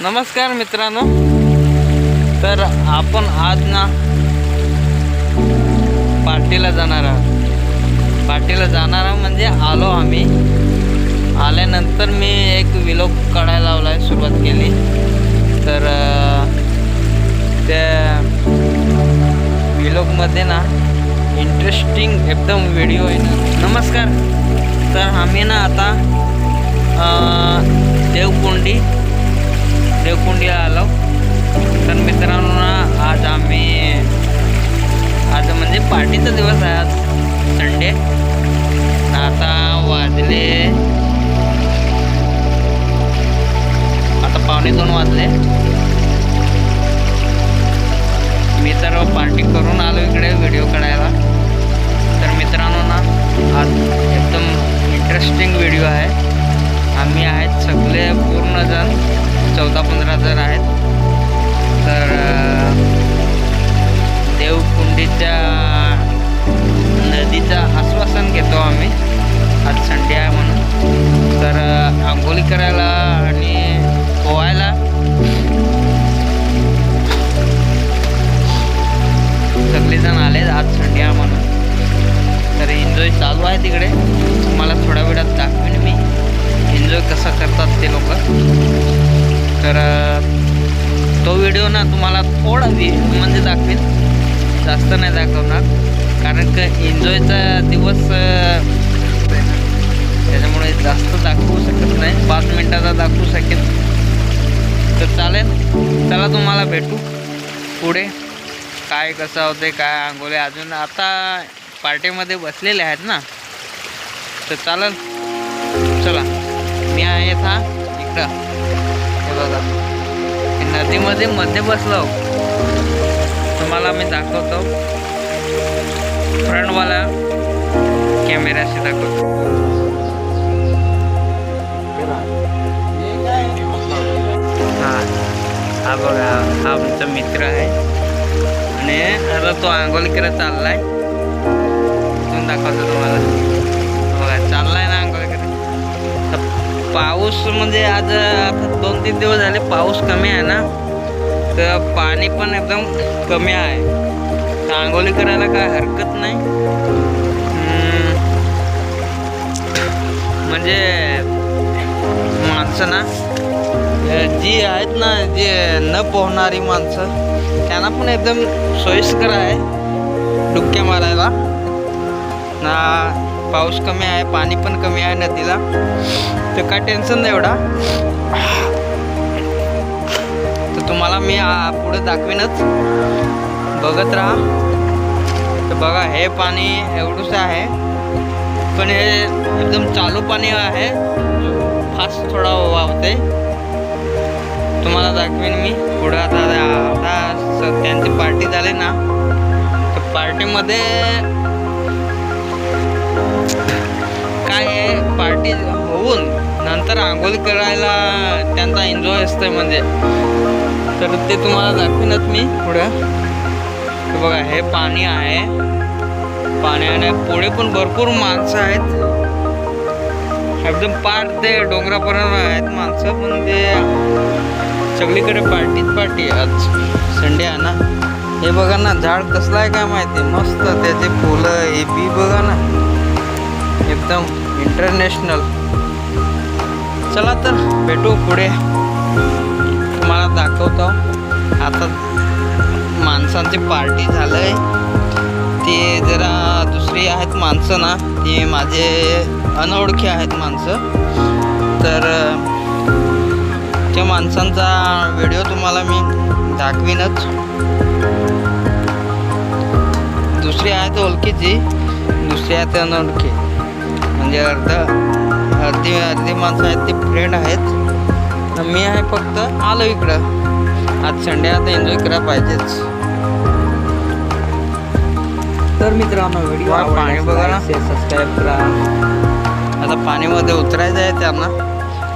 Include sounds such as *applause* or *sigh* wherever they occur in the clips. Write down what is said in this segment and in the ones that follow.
नमस्कार मित्रांनो. तर आपण आज ना पार्टीला जाणार आहोत. पार्टीला जाणार आहोत म्हणजे आलो आम्ही. आल्यानंतर मी एक विलोक काढायला लावला आहे सुरुवात केली. तर त्या विलोकमध्ये ना इंटरेस्टिंग एकदम व्हिडिओ आहे ना. नमस्कार. तर आम्ही ना आता देवकोंडी देवकुंडीला आलो. तर मित्रांनो ना आज आम्ही आज म्हणजे पार्टीचा दिवस आहे आज संडे आता वाजले आता पावणे दोन वाजले. मी तर पार्टी करून आलो इकडे व्हिडिओ काढायला. तर मित्रांनो ना आज एकदम इंटरेस्टिंग व्हिडिओ आहे. आम्ही आहेत सगळे पूर्णजण. चौदा पंधरा जण आहेत. तर देवकुंडीच्या नदीचं आश्वासन घेतो आम्ही. आज संडे जास्त नाही दाखवणार. कारण का एन्जॉयचा दिवस त्याच्यामुळे जास्त दाखवू शकत नाही. पाच मिनटाचा दाखवू शकेल तर चालेल. चला तुम्हाला भेटू. पुढे काय कसं होते काय आंघोळे अजून आता पार्टीमध्ये बसलेले आहेत ना. तर चालेल. चला. मी आहे था इकडं. हे बघा. नदीमध्ये मध्ये बसलो तुम्हाला मी दाखवतो. फ्रंटवाला कॅमेऱ्याशी दाखवतो. हा हा बघा हा आमचा मित्र आहे. आणि आता तो आंघोळ करत चाललाय. इथून दाखवतो तुम्हाला. बघा चाललाय ना आंघोळ करत तर पाऊस म्हणजे आज आता दोन तीन दिवस झाले पाऊस कमी आहे ना. तर पाणी पण एकदम कमी आहे. तर आंघोळी करायला काय हरकत नाही. म्हणजे माणसं ना जी आहेत ना जे न पोहणारी माणसं त्यांना पण एकदम सोयीस्कर आहे. डुबक्या मारायला. ना पाऊस कमी आहे पाणी पण कमी आहे नदीला. तर काय टेन्शन नाही एवढा. तुम्हाला मी पुढे दाखवीनच. बघत राहा. तर बघा हे पाणी एवढंच आहे. पण हे एकदम चालू पाणी आहे. फास्ट थोडा वावते तुम्हाला दाखवीन मी. पुढं आता आता स- त्यांची पार्टी झाली ना. तर पार्टीमध्ये काय आहे? पार्टी होऊन नंतर आंघोळ करायला त्यांचा एन्जॉय असतंय म्हणजे. तर ते तुम्हाला दाखवीनच मी पुढं. बघा हे पाणी आहे. पाण्याने पुढे पण भरपूर माणसं आहेत. एकदम पार ते डोंगरापर्यंत आहेत माणसं पण ते सगळीकडे पार्टीच पार्टी आज संडे आहे ना. हे बघा ना झाड कसलं आहे काय माहिती? मस्त त्याचे फुलं हे बी बघा ना. एकदम इंटरनॅशनल चला तर भेटू पुढे. तुम्हाला दाखवतो. आता माणसांची पार्टी झालंय. ते जरा दुसरी आहेत माणसं ना ती माझे अनोळखी आहेत माणसं. तर त्या माणसांचा व्हिडिओ तुम्हाला मी दाखवीनच. दुसरी आहेत ओळखीची दुसरी आहेत अनोळखी. म्हणजे अर्ध अर्धी अर्धी माणसं आहेत ती फ्रेंड आहेत. मी आहे फक्त आलो इकडं. आज संडे आता एन्जॉय करायला पाहिजेच. तर मित्रांनो व्हिडिओ पाणी बघा ना. सबस्क्राईब करा. आता पाणीमध्ये उतरायचं आहे त्यांना.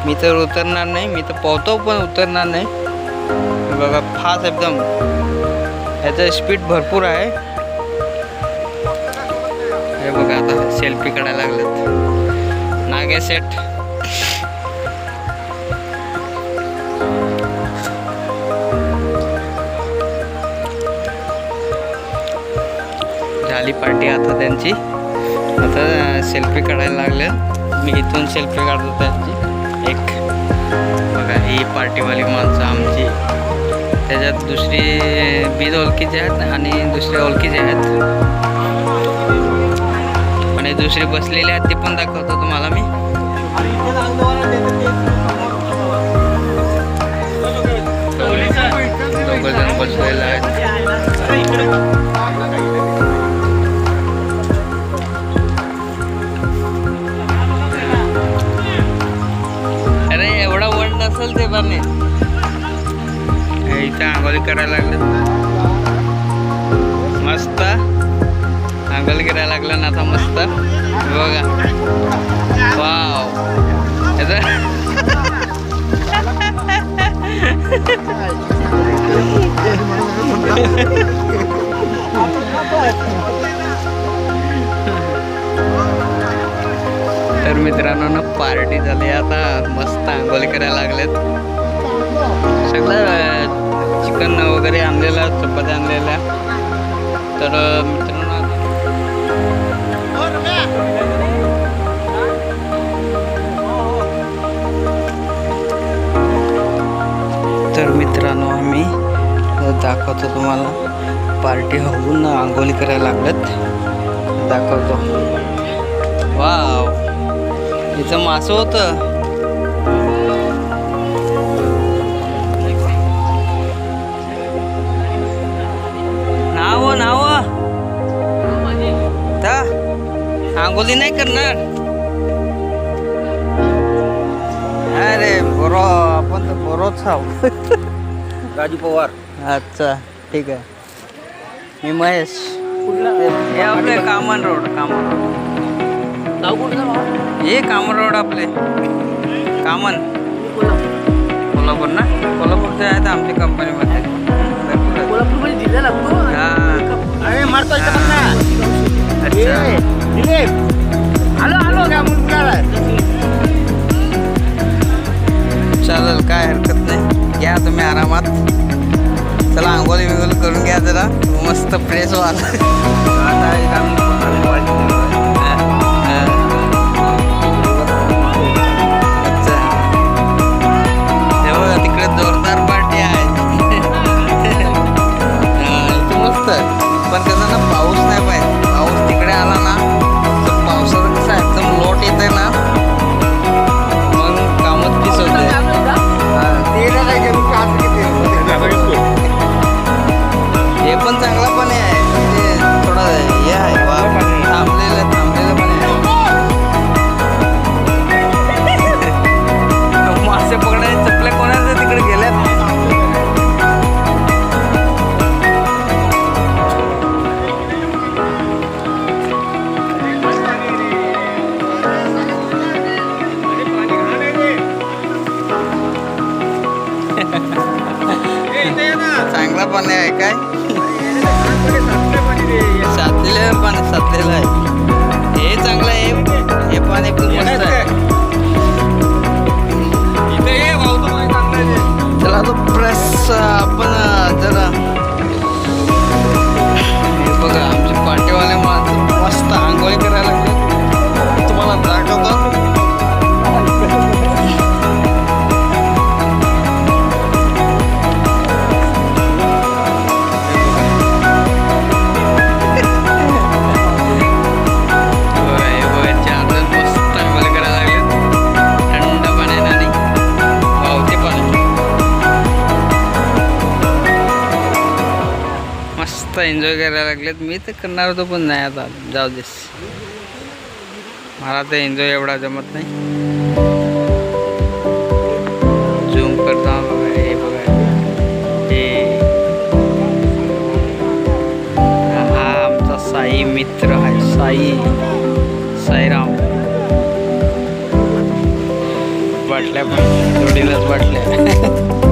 मी तर उतरणार नाही मी तर पोहतो पण उतरणार नाही. बघा फास्ट एकदम. याचं स्पीड भरपूर आहे. हे बघा आता सेल्फी काढायला लागलेत. नागे सेट झाली पार्टी आता त्यांची. आता सेल्फी काढायला लागले. मी इथून सेल्फी काढतो त्यांची. एक. बघा ही पार्टीवाली माणसं आमची. त्याच्यात दुसरी बीज ओळखीचे आहेत आणि दुसरे ओळखीचे आहेत. आणि दुसरी बसलेली आहेत ते पण दाखवतो तुम्हाला मी. दोघं जण बसलेले आहेत. तर मित्रांनो ना पार्टी झाली आता. मस्त आंघोळी करायला लागलेत. सगळं चिकन वगैरे आणलेलं चपात्या आणलेल्या. तर दाखवतो तुम्हाला. पार्टी होऊन आंघोळी करायला लागलेत दाखवतो. वाव. इथं मासं होतं. नाव नाव ता आंघोळी नाही करणार. अरे बरो आपण तर बरोच आहोत. *laughs* राजू पवार. अच्छा ठीक आहे. मी महेश. हे आपले कामन रोड कामन रोड. हे कामन रोड आपले. कामन. कोल्हापूर ना? कोल्हापूरचे आहेत आमच्या कंपनीमध्ये. कोल्हापूरमध्ये जिल्हा लागतो? अरे मारतो का चालेल काय हरकत नाही. घ्या तुम्ही आरामात. चला आंघोळी बिंगोली करून घ्या जरा. मस्त फ्रेश व्हाल चला आता प्रेस आपण आता एन्जॉय करायला लागलेत. मी तर करणार होतो पण नाही आता. जाऊ देस मला तर एन्जॉय एवढा जमत नाही. झूम करता बघा हे बघा हे. हा आमचा साई मित्र आहे. साई. साईराम. बाटल्या पण जोडीलाच बाटल्या. *laughs*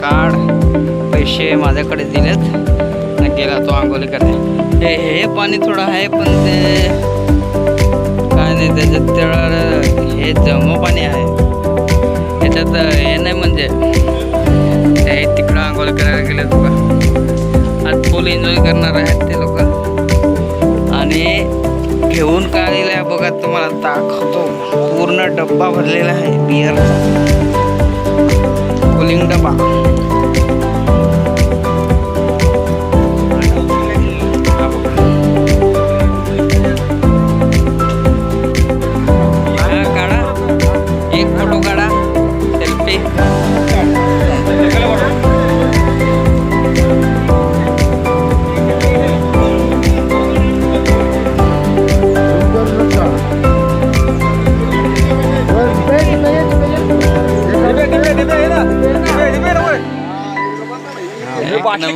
काढ कार्ड पैसे माझ्याकडे दिलेत. आणि गेला तो आंघोळी करायला हे हे पाणी थोडं आहे पण ते काय नाही त्याच्यात तर हे जमो पाणी आहे. त्याच्यात हे नाही म्हणजे. ते तिकडं आंघोळ करायला गेले बघा आज फुल एन्जॉय करणार आहेत ते लोक. आणि घेऊन काय आलेलं आहे बघा तुम्हाला दाखवतो. पूर्ण डब्बा भरलेला आहे बिअरचा कुलिंग डबा फ़ोटो काढा सेल्फी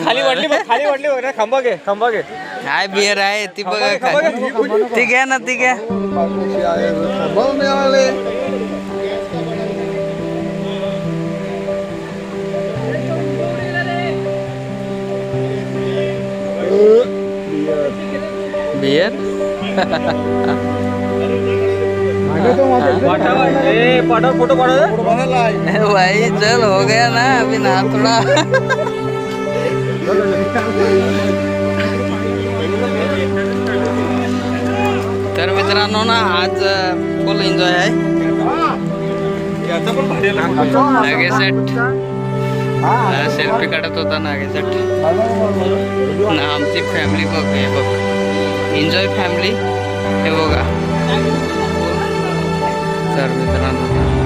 खाली वाटली खाली वाटली खंबा घे खंबा घे. काय बिअर आहे ती बघा. ती घ्या ना ती घ्या फ़ोटो भाई चल हो गया ना अभी ना थोड़ा तर मित्रांनो ना, आज फुल एन्जॉय आहे. नागेसेट सेल्फी काढत होता ना, आमची फॅमिली बघ, हे बघ. एन्जॉय फॅमिली हे बघा. तर मित्रांनो.